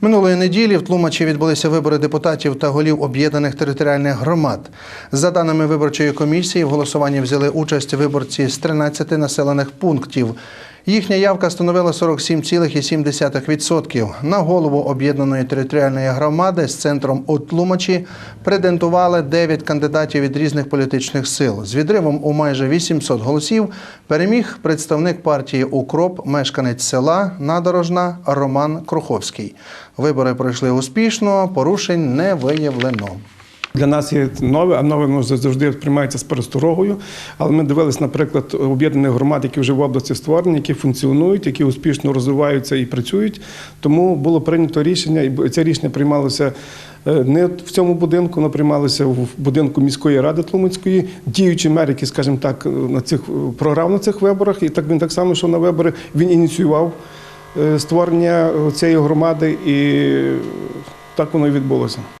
Минулої неділі в Тлумачі відбулися вибори депутатів та голів об'єднаних територіальних громад. За даними виборчої комісії, в голосуванні взяли участь виборці з 13 населених пунктів. Їхня явка становила 47,7%. На голову об'єднаної територіальної громади з центром у Тлумачі претендували 9 кандидатів від різних політичних сил. З відривом у майже 800 голосів переміг представник партії Укроп, мешканець села Надорожна Роман Круховський. Вибори пройшли успішно, порушень не виявлено. Для нас є нове, а нове воно завжди приймається з пересторогою. Але ми дивилися, наприклад, об'єднаних громад, які вже в області створені, які функціонують, які успішно розвиваються і працюють. Тому було прийнято рішення, і це рішення приймалося е, не в цьому будинку, воно приймалося в будинку міської ради Тлумацької. Діючий мер, який, скажімо так, на цих програв на цих виборах, і так він так само, що на вибори він ініціював е, створення цієї громади, і так воно і відбулося.